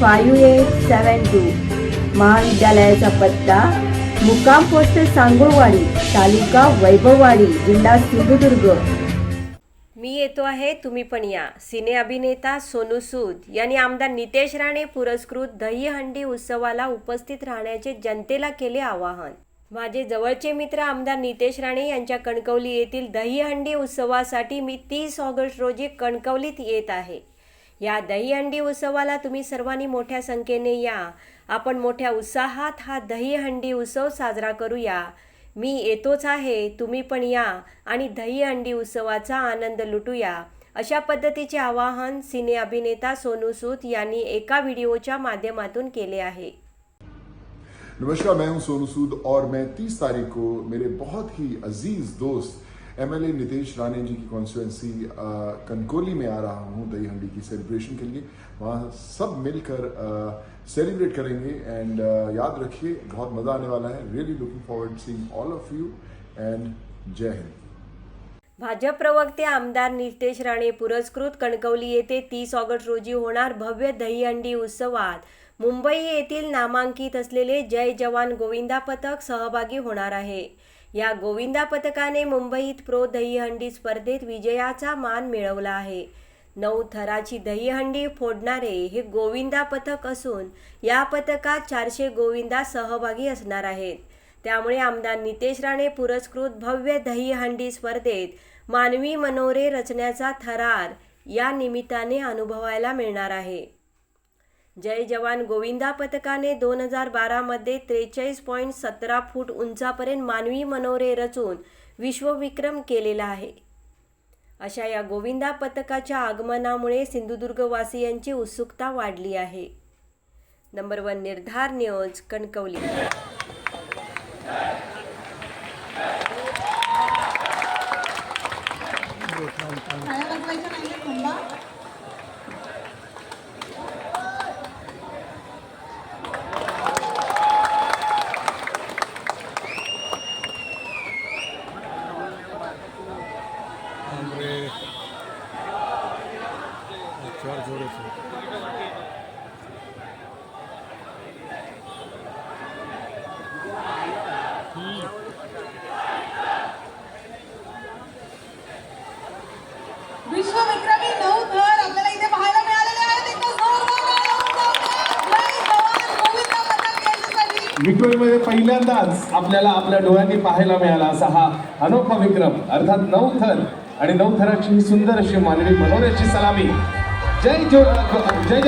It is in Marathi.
five eight seven two महाविद्यालयाचा पत्ता मुक्काम पोस्ट सांगोवाडी तालुका वैभववाडी जिल्हा सिंधुदुर्ग मी येतो आहे तुम्ही पण या सिने अभिनेता सोनू सूद यांनी आमदार नितेश राणे पुरस्कृत दहीहंडी उत्सवाला उपस्थित राहण्याचे जनतेला केले आवाहन माझे जवळचे मित्र आमदार नितेश राणे यांच्या कणकवली येथील दहीहंडी उत्सवासाठी मी तीस ऑगस्ट रोजी कणकवलीत येत आहे या दहीहंडी उत्सवाला तुम्ही सर्वांनी मोठ्या संख्येने या. आपण मोठ्या उत्साहात हा दहीहंडी उत्सव साजरा करूया. मी येतोच आहे तुम्ही पण या आणि दहीहंडी उत्सवाचा आनंद लुटूया. अशा पद्धतीचे आवाहन सिने अभिनेता सोनू सूद यांनी एका व्हिडिओच्या माध्यमातून केले आहे. नमस्कार मैं हूं सोनू सूद और मैं 30 तारीख को मेरे बहुत ही अजीज दोस्त एमएलए नितेश राणे जी की कॉन्स्टिट्युएंसी कनकोली में आ रहा हूँ दही हंडी की सेलिब्रेशन के लिए वहाँ सब मिलकर सेलिब्रेट करेंगे एंड याद रखिए बहुत मजा आने वाला है really looking forward seeing all of you and जय हिंद भाजप प्रवक्ते आमदार नितेश राणे पुरस्कृत कणकवली येथे तीस ऑगस्ट रोजी होणार भव्य दहीहंडी उत्सवात. मुंबई येथील नामांकित असलेले जय जवान गोविंदा पथक सहभागी होणार आहे. या गोविंदा पथकाने मुंबईत प्रो दहीहंडी स्पर्धेत विजयाचा मान मिळवला आहे. नऊ थराची दहीहंडी फोडणारे हे गोविंदा पथक असून या पथकात चारशे गोविंदा सहभागी असणार आहेत. त्यामुळे आमदार नितेश राणे पुरस्कृत भव्य दहीहंडी स्पर्धेत मानवी मनोरे रचण्याचा थरार या निमित्ताने अनुभवायला मिळणार आहे. जय जवान गोविंदा पथकाने दोन हजार बारामध्ये त्रेचाळीस पॉईंट सतरा फूट उंचापर्यंत मानवी मनोरे रचून विश्वविक्रम केलेला आहे. अशा या गोविंदा पथकाच्या आगमनामुळे सिंधुदुर्गवासियांची उत्सुकता वाढली आहे. नंबर वन निर्धार न्यूज कणकवली. चार जोड़े विश्वविक्रमी नऊ थर आपल्याला इथे पाहायला मिळालेले आहेत. यांच्यासाठी. विक्रोळीमध्ये पहिल्यांदाच आपल्याला आपल्या डोळ्यांनी पाहायला मिळाला असा हा अनोखा विक्रम. अर्थात नऊ थर आणि नऊ थराची ही सुंदर अशी मानवी मनोऱ्याची सलामी. जय जो जय